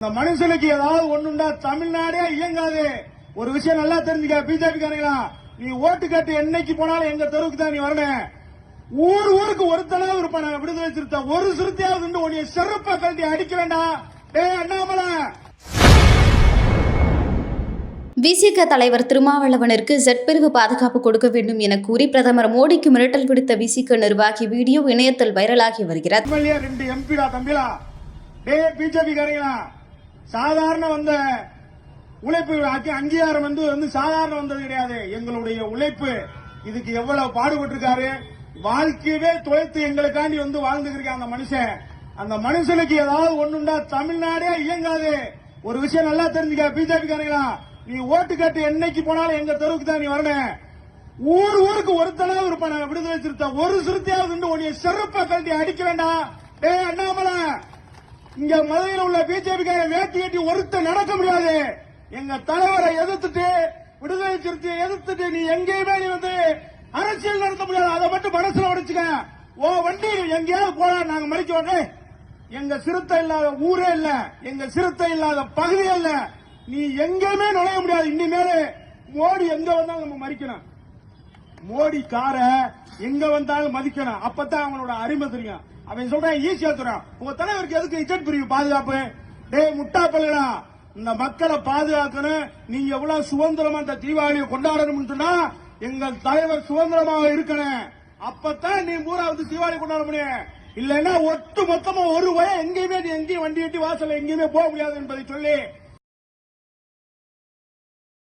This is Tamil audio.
இந்த மனுஷனுக்கு ஏதாவது ஒண்ணுண்டா தமிழ்நாடே இயங்காது. ஒரு விஷயம் நல்லா தெரிஞ்சுக்க பிஜேபி காரங்களா நீ ஓட்டு கேட்டு என்னைக்கு போனாலும் எங்க தெருவுக்கு தான் நீ வரணும். ஊர் ஊருக்கு ஒருத்தனாவது இருப்பான் விடுதலை சிறுத்தை ஒரு சிறுத்தையாவது உண்டு உன்னைய செருப்ப கழட்டி அடிக்க வேண்டாம். டேய் அண்ணாமலை. விசிக தலைவர் திருமாவளவனிற்கு ஜெட் பிரிவு பாதுகாப்பு கொடுக்க வேண்டும் என கூறி பிரதமர் மோடிக்கு மிரட்டல் விடுத்த விசிக நிர்வாகி வீடியோ இணையத்தில் வைரலாகி வருகிறது. சாதாரண வந்த உழைப்பு அங்கீகாரம் வந்து வந்து சாதாரண வந்தது கிடையாது. எங்களுடைய உழைப்பு. இதுக்கு எவ்வளவு பாடுபட்டிருக்காரு? வாழ்க்கையவே தொலைத்து எங்களுக்காண்டி வந்து வாழ்ந்துருக்க அந்த மனுஷன். அந்த மனுஷனுக்கு ஏதாவது ஒண்ணுண்டா தமிழ்நாடே இயங்காது. ஒரு விஷயம் நல்லா தெரிஞ்சுக்க பிஜேபி காரங்களா நீ ஓட்டு கட்டு என்னைக்கு போனாலும் எங்க தெருவுக்கு தான் நீ வரணும். ஊர் ஊருக்கு ஒருத்தனாவது இருப்பான் நாங்க விடுதலை சிறுத்தை ஒரு சிறுத்தையாவது உண்டு உன்னைய கழட்டி அடிக்க வேண்டாம். டேய் அண்ணாமலை. இங்க மதுரையில் உள்ள பிஜேபிக்கார வேட்டி கட்டி ஒருத்தன் நடக்க முடியாது. எங்க தலைவரை எதிர்த்துட்டு விடுதலை சிறுத்தையை எதிர்த்துட்டு நீ எங்கேயுமே நீ வந்து அரசியல் நடத்த முடியாது. அதை மட்டும் மனசுல உடைச்சுக்க ஓ வண்டி எங்கேயாவது போனா நாங்க மறிக்க வரேன் எங்க சிறுத்தை இல்லாத ஊரே இல்ல. எங்க சிறுத்தை இல்லாத பகுதியே இல்ல. நீ எங்கேயுமே நுழைய முடியாது. இனிமேல மோடி எங்க வந்தாலும் நம்ம மறிக்கணும். மோடி கார எங்க வந்தாலும் மதிக்கணும். அப்பதான் அவனோட அருமை தெரியும். அவன் சொல்றான் ஈஸியா சொல்றான். உங்க தலைவருக்கு எதுக்கு இஜெட் பிரிவு பாதுகாப்பு? டேய் முட்டா பல்லடா இந்த மக்களை பாதுகாக்கணும். நீங்க எவ்வளவு சுதந்திரமா இந்த தீபாவளியை கொண்டாடணும்னு சொன்னா எங்கள் தலைவர் சுதந்திரமாக இருக்கணும். அப்பதான் நீ பூரா வந்து தீபாவளி கொண்டாட முடியும். இல்லைன்னா ஒட்டு மொத்தமா ஒரு வய எங்கேயுமே நீ எங்கேயும் வண்டி கட்டி வாசல் எங்கேயுமே போக முடியாது என்பதை சொல்லி